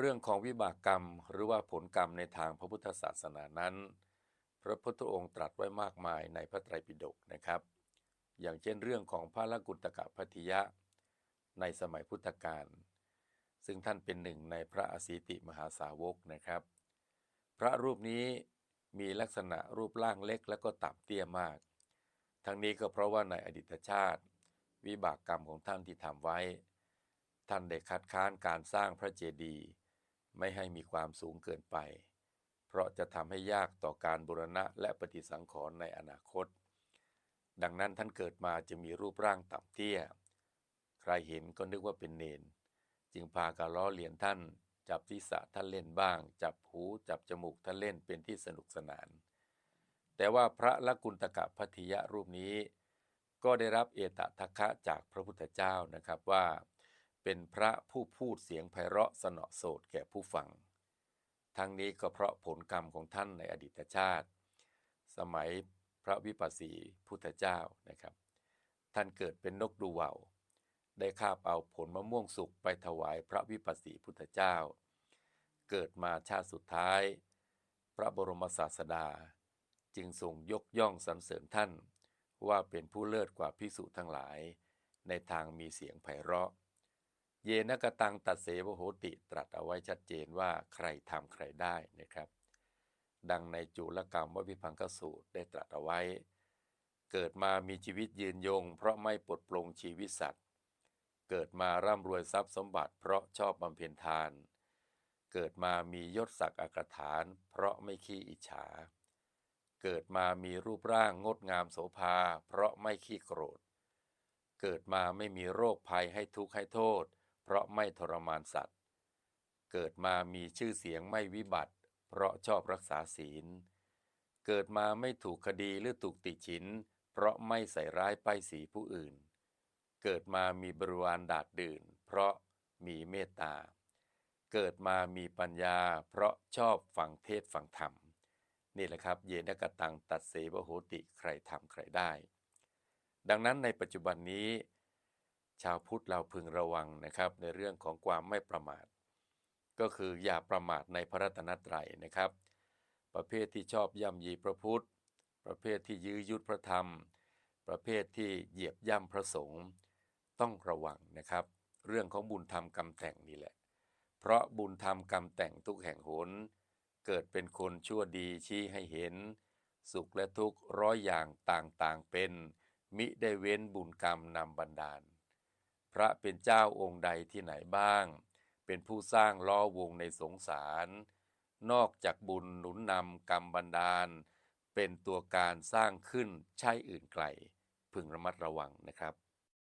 เรื่องของวิบากกรรมหรือว่าผลกรรมในทางพระพุทธศาสนานั้น พระพุทธองค์ตรัสไว้มากมายในพระไตรปิฎกนะครับ อย่างเช่นเรื่องของพระลกุตกะพัทิยะ ในสมัยพุทธกาลซึ่งท่านเป็นหนึ่งในพระอสีติมหาสาวกนะครับ พระรูปนี้มีลักษณะรูปร่างเล็กและก็ต่ำเตี้ยมาก ทั้งนี้ก็เพราะว่าในอดีตชาติ วิบากกรรมของท่านที่ทำไว้ ท่านได้คัดค้านการสร้างพระเจดีย์ ไม่ให้มีความสูงเกินไป เพราะจะทำให้ยากต่อการบูรณะและปฏิสังขรณ์ในอนาคต ดังนั้นท่านเกิดมาจะมีรูปร่างต่ำเตี้ย ใครเห็นก็นึกว่าเป็นเนน จึงพากันล้อเลียนท่าน จับศีรษะท่านเล่นบ้าง จับหูจับจมูกท่านเล่นเป็นที่สนุกสนาน แต่ว่าพระละกุณตกะพัทยะรูปนี้ ก็ได้รับเอตทัคคะจากพระพุทธเจ้านะครับว่า เป็นพระผู้พูดเสียงไพเราะสนอโสดแก่ผู้ฟัง ทั้งนี้ก็เพราะผลกรรมของท่านในอดีตชาติ สมัยพระวิปัสสีพุทธเจ้านะครับ ท่านเกิดเป็นนกดูว่าวได้คาบเอาผลมะม่วงสุกไปถวายพระวิปัสสีพุทธเจ้า เกิดมาชาติสุดท้าย พระบรมศาสดา จึงทรงยกย่องสรรเสริญท่าน ว่าเป็นผู้เลิศกว่าพิสุทั้งหลาย ในทางมีเสียงไพเราะ เยนกตังตัดเสวโหติตรัสเอาไว้ชัดเจนว่าใครทำใครได้นะครับ ดังในจุลกรรมวิพังคสูตรได้ตรัสเอาไว้ เกิดมามีชีวิตยืนยง เพราะไม่ปลดปลงชีวิตสัตว์ เกิดมาร่ำรวยทรัพย์สมบัติ เพราะชอบบำเพ็ญทาน เกิดมามียศศักดิ์อักฐาน เพราะไม่ขี้อิจฉา เกิดมามีรูปร่างงดงามโสภา เพราะไม่ขี้โกรธ เกิดมาไม่มีโรคภัยให้ทุกข์ให้โทษ เพราะไม่ทรมานสัตว์ เกิดมามีชื่อเสียงไม่วิบัติ เพราะชอบรักษาศีล เกิดมาไม่ถูกคดีหรือถูกติฉิน เพราะไม่ใส่ร้ายป้ายสีผู้อื่น เกิดมามีบริวารดาดดื่น เพราะมีเมตตา เกิดมามีปัญญา เพราะชอบฟังเทศฟังธรรม นี่แหละครับเยนกตังตัดเสวโหติใครทำใครได้ ดังนั้นในปัจจุบันนี้ ชาวพุทธเราพึงระวังนะครับในเรื่องของความไม่ประมาท ก็คืออย่าประมาทในพระรัตนตรัยนะครับ ประเภทที่ชอบย่ำยีพระพุทธ ประเภทที่ยื้อยุดพระธรรม ประเภทที่เหยียบย่ำพระสงฆ์ต้องระวังนะครับ เรื่องของบุญธรรมกรรมแต่งนี่แหละ เพราะบุญธรรมกรรมแต่งทุกแห่งหน เกิดเป็นคนชั่วดีชี้ให้เห็น สุขและทุกข์ร้อยอย่างต่างๆเป็น มิได้เว้นบุญกรรมนำบันดาล พระเป็นเจ้าองค์ใดที่ไหนบ้าง เป็นผู้สร้างล้อวงในสงสาร นอกจากบุญหนุนนำกรรมบันดาล เป็นตัวการสร้างขึ้นใช่อื่นไกล พึงระมัดระวังนะครับ